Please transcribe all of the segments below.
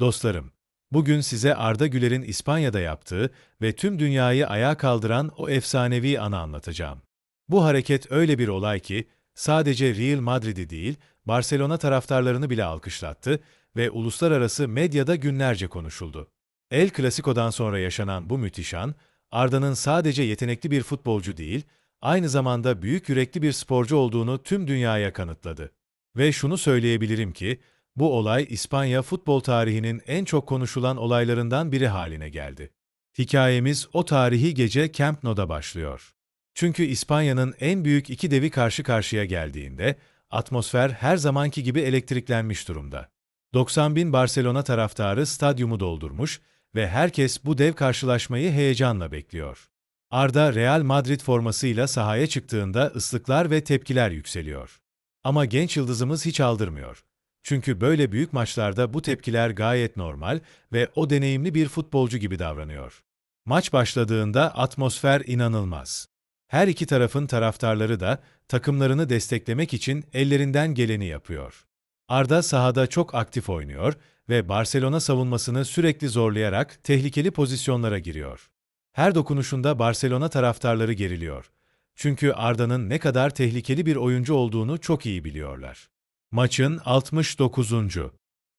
Dostlarım, bugün size Arda Güler'in İspanya'da yaptığı ve tüm dünyayı ayağa kaldıran o efsanevi anı anlatacağım. Bu hareket öyle bir olay ki, sadece Real Madrid'i değil, Barcelona taraftarlarını bile alkışlattı ve uluslararası medyada günlerce konuşuldu. El Clasico'dan sonra yaşanan bu müthiş an, Arda'nın sadece yetenekli bir futbolcu değil, aynı zamanda büyük yürekli bir sporcu olduğunu tüm dünyaya kanıtladı. Ve şunu söyleyebilirim ki, bu olay İspanya futbol tarihinin en çok konuşulan olaylarından biri haline geldi. Hikayemiz o tarihi gece Camp Nou'da başlıyor. Çünkü İspanya'nın en büyük iki devi karşı karşıya geldiğinde, atmosfer her zamanki gibi elektriklenmiş durumda. 90 bin Barcelona taraftarı stadyumu doldurmuş ve herkes bu dev karşılaşmayı heyecanla bekliyor. Arda Real Madrid formasıyla sahaya çıktığında ıslıklar ve tepkiler yükseliyor. Ama genç yıldızımız hiç aldırmıyor. Çünkü böyle büyük maçlarda bu tepkiler gayet normal ve o deneyimli bir futbolcu gibi davranıyor. Maç başladığında atmosfer inanılmaz. Her iki tarafın taraftarları da takımlarını desteklemek için ellerinden geleni yapıyor. Arda sahada çok aktif oynuyor ve Barcelona savunmasını sürekli zorlayarak tehlikeli pozisyonlara giriyor. Her dokunuşunda Barcelona taraftarları geriliyor. Çünkü Arda'nın ne kadar tehlikeli bir oyuncu olduğunu çok iyi biliyorlar. Maçın 69.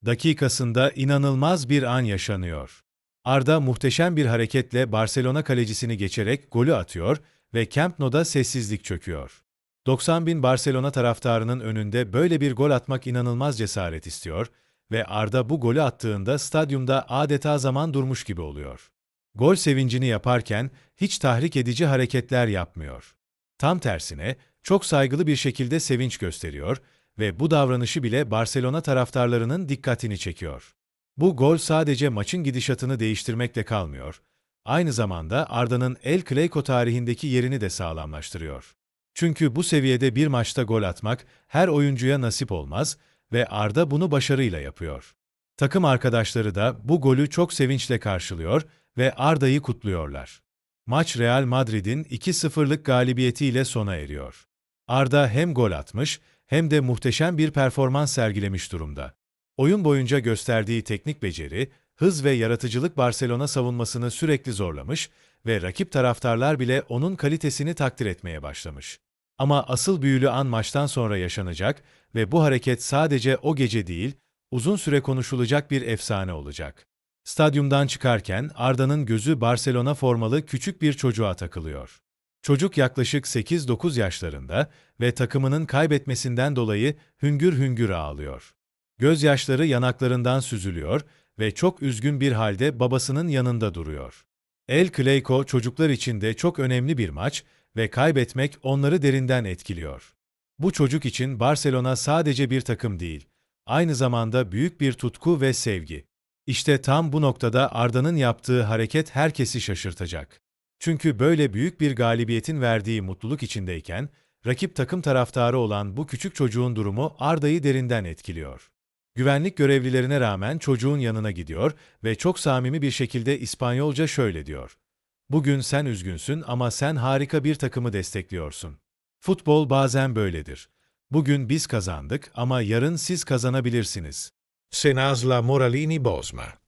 dakikasında inanılmaz bir an yaşanıyor. Arda muhteşem bir hareketle Barcelona kalecisini geçerek golü atıyor ve Camp Nou'da sessizlik çöküyor. 90 bin Barcelona taraftarının önünde böyle bir gol atmak inanılmaz cesaret istiyor ve Arda bu golü attığında stadyumda adeta zaman durmuş gibi oluyor. Gol sevincini yaparken hiç tahrik edici hareketler yapmıyor. Tam tersine çok saygılı bir şekilde sevinç gösteriyor ve bu davranışı bile Barcelona taraftarlarının dikkatini çekiyor. Bu gol sadece maçın gidişatını değiştirmekle kalmıyor, aynı zamanda Arda'nın El Clasico tarihindeki yerini de sağlamlaştırıyor. Çünkü bu seviyede bir maçta gol atmak her oyuncuya nasip olmaz ve Arda bunu başarıyla yapıyor. Takım arkadaşları da bu golü çok sevinçle karşılıyor ve Arda'yı kutluyorlar. Maç Real Madrid'in 2-0'lık galibiyetiyle sona eriyor. Arda hem gol atmış hem de muhteşem bir performans sergilemiş durumda. Oyun boyunca gösterdiği teknik beceri, hız ve yaratıcılık Barcelona savunmasını sürekli zorlamış ve rakip taraftarlar bile onun kalitesini takdir etmeye başlamış. Ama asıl büyülü an maçtan sonra yaşanacak ve bu hareket sadece o gece değil, uzun süre konuşulacak bir efsane olacak. Stadyumdan çıkarken Arda'nın gözü Barcelona formalı küçük bir çocuğa takılıyor. Çocuk yaklaşık 8-9 yaşlarında ve takımının kaybetmesinden dolayı hüngür hüngür ağlıyor. Gözyaşları yanaklarından süzülüyor ve çok üzgün bir halde babasının yanında duruyor. El Clasico çocuklar için de çok önemli bir maç ve kaybetmek onları derinden etkiliyor. Bu çocuk için Barcelona sadece bir takım değil, aynı zamanda büyük bir tutku ve sevgi. İşte tam bu noktada Arda'nın yaptığı hareket herkesi şaşırtacak. Çünkü böyle büyük bir galibiyetin verdiği mutluluk içindeyken, rakip takım taraftarı olan bu küçük çocuğun durumu Arda'yı derinden etkiliyor. Güvenlik görevlilerine rağmen çocuğun yanına gidiyor ve çok samimi bir şekilde İspanyolca şöyle diyor. Bugün sen üzgünsün ama sen harika bir takımı destekliyorsun. Futbol bazen böyledir. Bugün biz kazandık ama yarın siz kazanabilirsiniz. Senazla Moralini Bosma.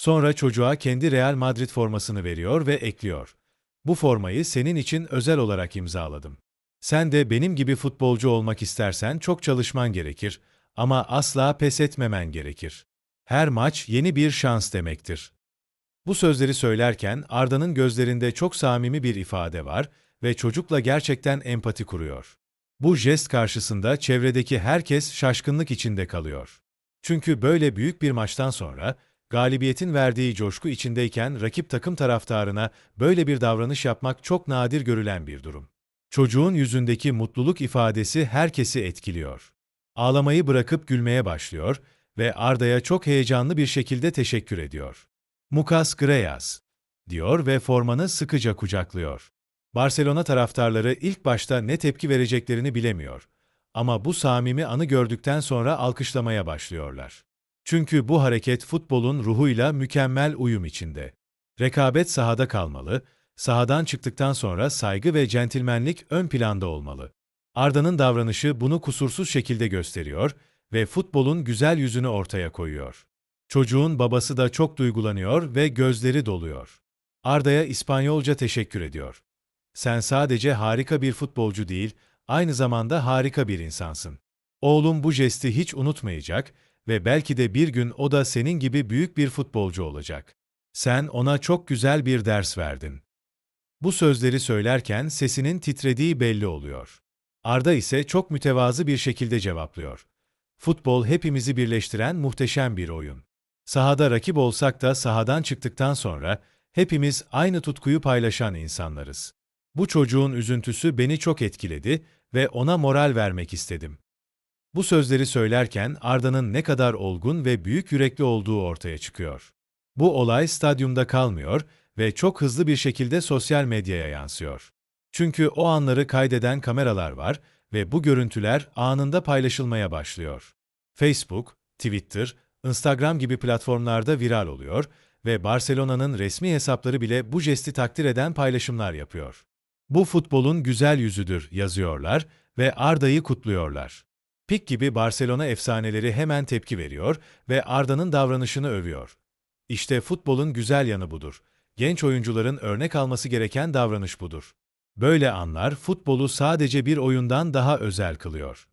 Sonra çocuğa kendi Real Madrid formasını veriyor ve ekliyor. Bu formayı senin için özel olarak imzaladım. Sen de benim gibi futbolcu olmak istersen çok çalışman gerekir ama asla pes etmemen gerekir. Her maç yeni bir şans demektir. Bu sözleri söylerken Arda'nın gözlerinde çok samimi bir ifade var ve çocukla gerçekten empati kuruyor. Bu jest karşısında çevredeki herkes şaşkınlık içinde kalıyor. Çünkü böyle büyük bir maçtan sonra galibiyetin verdiği coşku içindeyken rakip takım taraftarına böyle bir davranış yapmak çok nadir görülen bir durum. Çocuğun yüzündeki mutluluk ifadesi herkesi etkiliyor. Ağlamayı bırakıp gülmeye başlıyor ve Arda'ya çok heyecanlı bir şekilde teşekkür ediyor. Mukas Greyas, diyor ve formanı sıkıca kucaklıyor. Barcelona taraftarları ilk başta ne tepki vereceklerini bilemiyor. Ama bu samimi anı gördükten sonra alkışlamaya başlıyorlar. Çünkü bu hareket futbolun ruhuyla mükemmel uyum içinde. Rekabet sahada kalmalı, sahadan çıktıktan sonra saygı ve centilmenlik ön planda olmalı. Arda'nın davranışı bunu kusursuz şekilde gösteriyor ve futbolun güzel yüzünü ortaya koyuyor. Çocuğun babası da çok duygulanıyor ve gözleri doluyor. Arda'ya İspanyolca teşekkür ediyor. Sen sadece harika bir futbolcu değil, aynı zamanda harika bir insansın. Oğlum bu jesti hiç unutmayacak ve belki de bir gün o da senin gibi büyük bir futbolcu olacak. Sen ona çok güzel bir ders verdin. Bu sözleri söylerken sesinin titrediği belli oluyor. Arda ise çok mütevazı bir şekilde cevaplıyor. Futbol hepimizi birleştiren muhteşem bir oyun. Sahada rakip olsak da sahadan çıktıktan sonra hepimiz aynı tutkuyu paylaşan insanlarız. Bu çocuğun üzüntüsü beni çok etkiledi ve ona moral vermek istedim. Bu sözleri söylerken Arda'nın ne kadar olgun ve büyük yürekli olduğu ortaya çıkıyor. Bu olay stadyumda kalmıyor ve çok hızlı bir şekilde sosyal medyaya yansıyor. Çünkü o anları kaydeden kameralar var ve bu görüntüler anında paylaşılmaya başlıyor. Facebook, Twitter, Instagram gibi platformlarda viral oluyor ve Barcelona'nın resmi hesapları bile bu jesti takdir eden paylaşımlar yapıyor. Bu futbolun güzel yüzüdür yazıyorlar ve Arda'yı kutluyorlar. Pik gibi Barcelona efsaneleri hemen tepki veriyor ve Arda'nın davranışını övüyor. İşte futbolun güzel yanı budur. Genç oyuncuların örnek alması gereken davranış budur. Böyle anlar futbolu sadece bir oyundan daha özel kılıyor.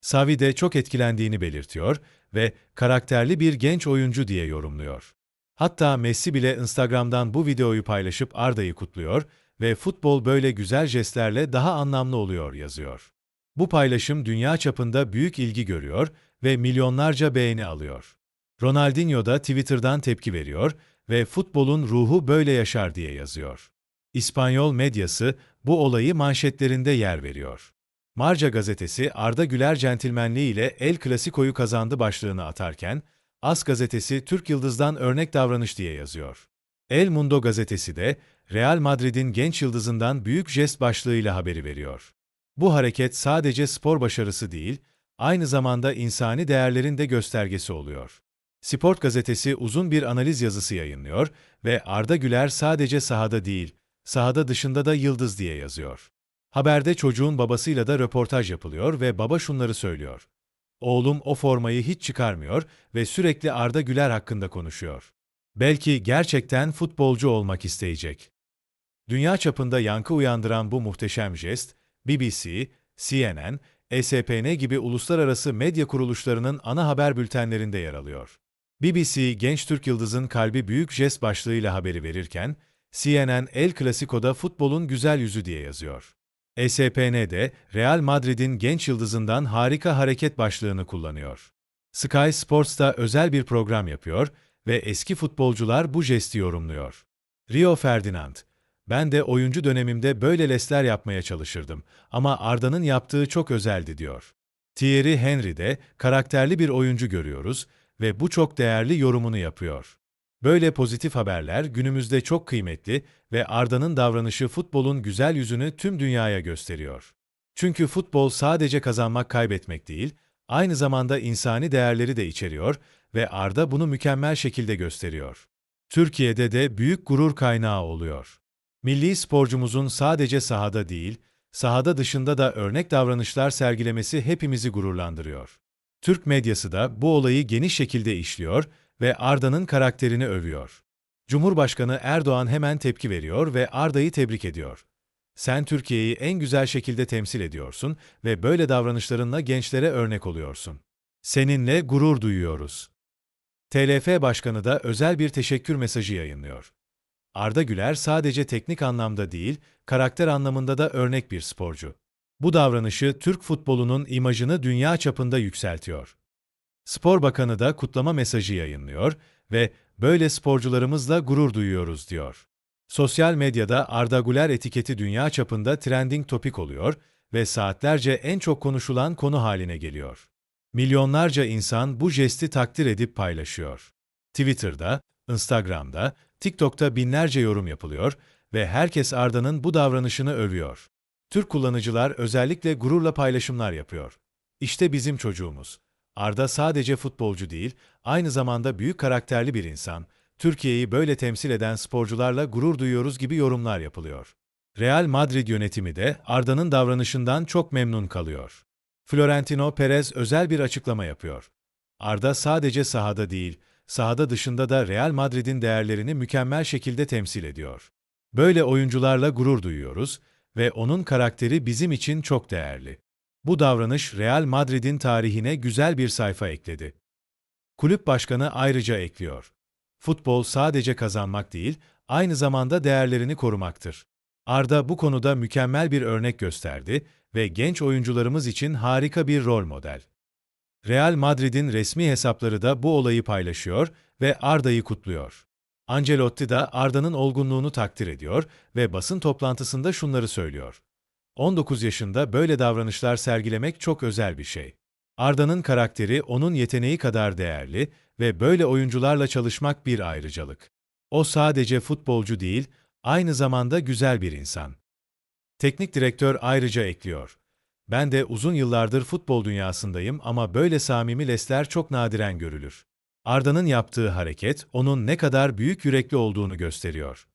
Savi de çok etkilendiğini belirtiyor ve karakterli bir genç oyuncu diye yorumluyor. Hatta Messi bile Instagram'dan bu videoyu paylaşıp Arda'yı kutluyor ve futbol böyle güzel jestlerle daha anlamlı oluyor yazıyor. Bu paylaşım dünya çapında büyük ilgi görüyor ve milyonlarca beğeni alıyor. Ronaldinho da Twitter'dan tepki veriyor ve futbolun ruhu böyle yaşar diye yazıyor. İspanyol medyası bu olayı manşetlerinde yer veriyor. Marca gazetesi Arda Güler centilmenliği ile El Clasico'yu kazandı başlığını atarken, As gazetesi Türk Yıldız'dan örnek davranış diye yazıyor. El Mundo gazetesi de Real Madrid'in genç yıldızından büyük jest başlığıyla haberi veriyor. Bu hareket sadece spor başarısı değil, aynı zamanda insani değerlerin de göstergesi oluyor. Sport gazetesi uzun bir analiz yazısı yayınlıyor ve Arda Güler sadece sahada değil, sahada dışında da yıldız diye yazıyor. Haberde çocuğun babasıyla da röportaj yapılıyor ve baba şunları söylüyor. Oğlum o formayı hiç çıkarmıyor ve sürekli Arda Güler hakkında konuşuyor. Belki gerçekten futbolcu olmak isteyecek. Dünya çapında yankı uyandıran bu muhteşem jest, BBC, CNN, ESPN gibi uluslararası medya kuruluşlarının ana haber bültenlerinde yer alıyor. BBC, genç Türk yıldızın kalbi büyük jest başlığıyla haberi verirken, CNN El Clasico'da futbolun güzel yüzü diye yazıyor. ESPN'de Real Madrid'in genç yıldızından harika hareket başlığını kullanıyor. Sky Sports da özel bir program yapıyor ve eski futbolcular bu jesti yorumluyor. Rio Ferdinand, ben de oyuncu dönemimde böyle lesler yapmaya çalışırdım ama Arda'nın yaptığı çok özeldi diyor. Thierry Henry de karakterli bir oyuncu görüyoruz ve bu çok değerli yorumunu yapıyor. Böyle pozitif haberler günümüzde çok kıymetli ve Arda'nın davranışı futbolun güzel yüzünü tüm dünyaya gösteriyor. Çünkü futbol sadece kazanmak kaybetmek değil, aynı zamanda insani değerleri de içeriyor ve Arda bunu mükemmel şekilde gösteriyor. Türkiye'de de büyük gurur kaynağı oluyor. Milli sporcumuzun sadece sahada değil, sahada dışında da örnek davranışlar sergilemesi hepimizi gururlandırıyor. Türk medyası da bu olayı geniş şekilde işliyor ve Arda'nın karakterini övüyor. Cumhurbaşkanı Erdoğan hemen tepki veriyor ve Arda'yı tebrik ediyor. Sen Türkiye'yi en güzel şekilde temsil ediyorsun ve böyle davranışlarınla gençlere örnek oluyorsun. Seninle gurur duyuyoruz. TLF Başkanı da özel bir teşekkür mesajı yayınlıyor. Arda Güler sadece teknik anlamda değil, karakter anlamında da örnek bir sporcu. Bu davranışı Türk futbolunun imajını dünya çapında yükseltiyor. Spor Bakanı da kutlama mesajı yayınlıyor ve böyle sporcularımızla gurur duyuyoruz diyor. Sosyal medyada Arda Güler etiketi dünya çapında trending topik oluyor ve saatlerce en çok konuşulan konu haline geliyor. Milyonlarca insan bu jesti takdir edip paylaşıyor. Twitter'da, Instagram'da, TikTok'ta binlerce yorum yapılıyor ve herkes Arda'nın bu davranışını övüyor. Türk kullanıcılar özellikle gururla paylaşımlar yapıyor. İşte bizim çocuğumuz. Arda sadece futbolcu değil, aynı zamanda büyük karakterli bir insan. Türkiye'yi böyle temsil eden sporcularla gurur duyuyoruz gibi yorumlar yapılıyor. Real Madrid yönetimi de Arda'nın davranışından çok memnun kalıyor. Florentino Perez özel bir açıklama yapıyor. Arda sadece sahada değil, sahada dışında da Real Madrid'in değerlerini mükemmel şekilde temsil ediyor. Böyle oyuncularla gurur duyuyoruz ve onun karakteri bizim için çok değerli. Bu davranış Real Madrid'in tarihine güzel bir sayfa ekledi. Kulüp başkanı ayrıca ekliyor. Futbol sadece kazanmak değil, aynı zamanda değerlerini korumaktır. Arda bu konuda mükemmel bir örnek gösterdi ve genç oyuncularımız için harika bir rol model. Real Madrid'in resmi hesapları da bu olayı paylaşıyor ve Arda'yı kutluyor. Ancelotti de Arda'nın olgunluğunu takdir ediyor ve basın toplantısında şunları söylüyor. 19 yaşında böyle davranışlar sergilemek çok özel bir şey. Arda'nın karakteri onun yeteneği kadar değerli ve böyle oyuncularla çalışmak bir ayrıcalık. O sadece futbolcu değil, aynı zamanda güzel bir insan. Teknik direktör ayrıca ekliyor. Ben de uzun yıllardır futbol dünyasındayım ama böyle samimi lesler çok nadiren görülür. Arda'nın yaptığı hareket onun ne kadar büyük yürekli olduğunu gösteriyor.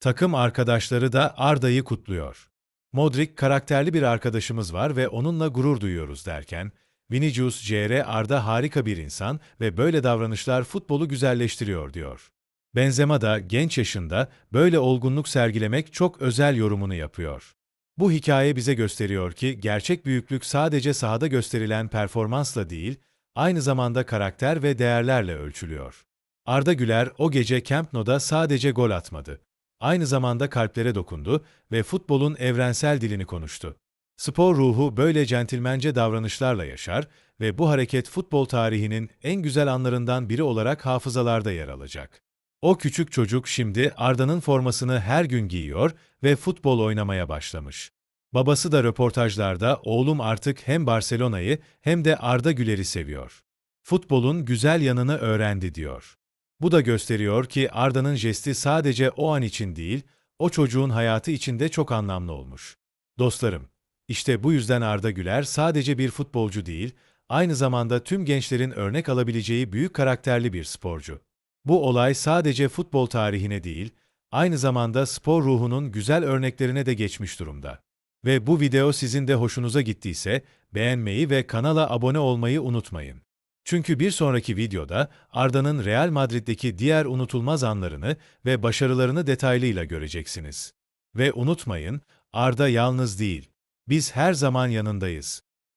Takım arkadaşları da Arda'yı kutluyor. Modric karakterli bir arkadaşımız var ve onunla gurur duyuyoruz derken, Vinicius Jr. Arda harika bir insan ve böyle davranışlar futbolu güzelleştiriyor diyor. Benzema da genç yaşında böyle olgunluk sergilemek çok özel yorumunu yapıyor. Bu hikaye bize gösteriyor ki gerçek büyüklük sadece sahada gösterilen performansla değil, aynı zamanda karakter ve değerlerle ölçülüyor. Arda Güler o gece Camp Nou'da sadece gol atmadı. Aynı zamanda kalplere dokundu ve futbolun evrensel dilini konuştu. Spor ruhu böyle centilmence davranışlarla yaşar ve bu hareket futbol tarihinin en güzel anlarından biri olarak hafızalarda yer alacak. O küçük çocuk şimdi Arda'nın formasını her gün giyiyor ve futbol oynamaya başlamış. Babası da röportajlarda oğlum artık hem Barcelona'yı hem de Arda Güler'i seviyor. Futbolun güzel yanını öğrendi diyor. Bu da gösteriyor ki Arda'nın jesti sadece o an için değil, o çocuğun hayatı için de çok anlamlı olmuş. Dostlarım, işte bu yüzden Arda Güler sadece bir futbolcu değil, aynı zamanda tüm gençlerin örnek alabileceği büyük karakterli bir sporcu. Bu olay sadece futbol tarihine değil, aynı zamanda spor ruhunun güzel örneklerine de geçmiş durumda. Ve bu video sizin de hoşunuza gittiyse beğenmeyi ve kanala abone olmayı unutmayın. Çünkü bir sonraki videoda Arda'nın Real Madrid'deki diğer unutulmaz anlarını ve başarılarını detaylıyla göreceksiniz. Ve unutmayın, Arda yalnız değil. Biz her zaman yanındayız.